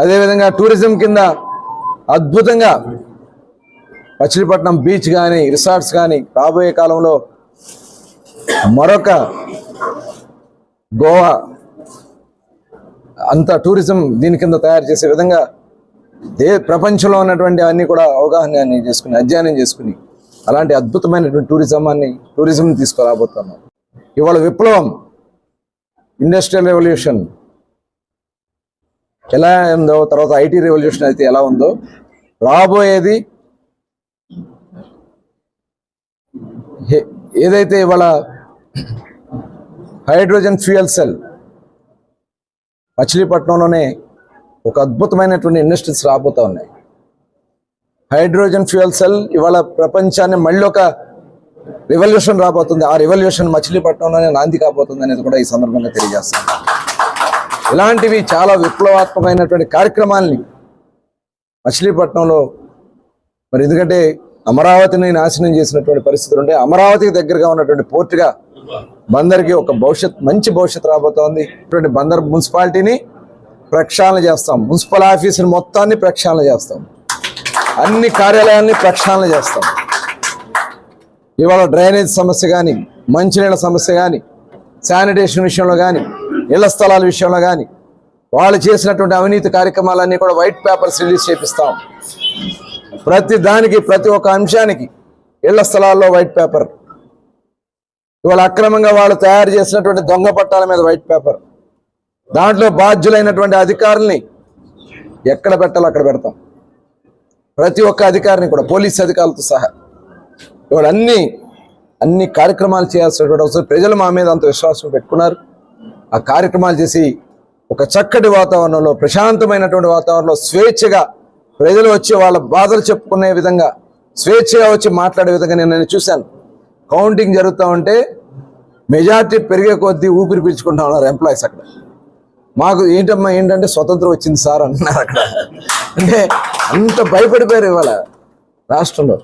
అదేవిధంగా టూరిజం కింద అద్భుతంగా మచిలీపట్నం బీచ్ కానీ రిసార్ట్స్ కానీ రాబోయే కాలంలో మరొక గోవా అంత టూరిజం దీని కింద తయారు చేసే విధంగా దే ప్రపంచంలో ఉన్నటువంటి అన్ని కూడా అవగాహన చేసుకుని అధ్యయనం చేసుకుని అలాంటి అద్భుతమైనటువంటి టూరిజం అన్ని టూరిజం తీసుకురాబోతున్నాం. ఇవాళ విప్లవం ఇండస్ట్రియల్ రెవల్యూషన్ ఎలా ఉందో తర్వాత ఐటీ రెవల్యూషన్ అయితే ఎలా ఉందో రాబోయేది ఏదైతే ఇవాళ హైడ్రోజన్ ఫ్యూయల్ సెల్ మచిలీపట్నంలోనే ఒక అద్భుతమైనటువంటి ఇండస్ట్రీస్ రాబోతా ఉన్నాయి. హైడ్రోజన్ ఫ్యూయల్ సెల్ ఇవాళ ప్రపంచాన్ని మళ్ళీ ఒక రెవల్యూషన్ రాబోతుంది. ఆ రెవల్యూషన్ మచిలీపట్నంలోనే నాంది కాబోతుంది అనేది కూడా ఈ సందర్భంగా తెలియజేస్తాను. ఇలాంటివి చాలా విప్లవాత్మకమైనటువంటి కార్యక్రమాల్ని మచిలీపట్నంలో మరి ఎందుకంటే అమరావతిని నాశనం చేసినటువంటి పరిస్థితులు ఉంటాయి అమరావతికి దగ్గరగా ఉన్నటువంటి పోర్టుగా బందర్కి ఒక భవిష్యత్ మంచి భవిష్యత్తు రాబోతోంది. ఇటువంటి బందర్ మున్సిపాలిటీని ప్రక్షాళన చేస్తాం. మున్సిపల్ ఆఫీసుని మొత్తాన్ని ప్రక్షాళన చేస్తాం. అన్ని కార్యాలయాల్ని ప్రక్షాళన చేస్తాం. ఇవాళ డ్రైనేజ్ సమస్య కానీ మంచినీళ్ళ సమస్య కానీ శానిటేషన్ విషయంలో కానీ ఇళ్ళ స్థలాల విషయంలో కానీ వాళ్ళు చేసినటువంటి అవినీతి కార్యక్రమాలన్నీ కూడా వైట్ పేపర్స్ రిలీజ్ చేపిస్తాం. ప్రతి దానికి ప్రతి ఒక్క అంశానికి ఇళ్ళ స్థలాల్లో వైట్ పేపర్ ఇవాళ అక్రమంగా వాళ్ళు తయారు చేసినటువంటి దొంగ పట్టాల మీద వైట్ పేపర్ దాంట్లో బాధ్యులైనటువంటి అధికారుల్ని ఎక్కడ పెట్టాలో అక్కడ పెడతాం. ప్రతి ఒక్క అధికారిని కూడా పోలీస్ అధికారులతో సహా. ఇవాళ అన్ని అన్ని కార్యక్రమాలు చేయాల్సినటువంటి అవసరం. ప్రజలు మా మీద అంత విశ్వాసం పెట్టుకున్నారు. ఆ కార్యక్రమాలు చేసి ఒక చక్కటి వాతావరణంలో ప్రశాంతమైనటువంటి వాతావరణంలో స్వేచ్ఛగా ప్రజలు వచ్చి వాళ్ళ బాధలు చెప్పుకునే విధంగా స్వేచ్ఛగా వచ్చి మాట్లాడే విధంగా నేను నేను చూశాను. కౌంటింగ్ జరుగుతూ ఉంటే మెజార్టీ పెరిగే కొద్దీ ఊపిరి పీల్చుకుంటా ఉన్నారు ఎంప్లాయీస్ అక్కడ. మాకు ఏంటమ్మా ఏంటంటే స్వతంత్రం వచ్చింది సార్ అంటున్నారు అక్కడ. అంటే అంత భయపడిపోయారు ఇవాళ రాష్ట్రంలో.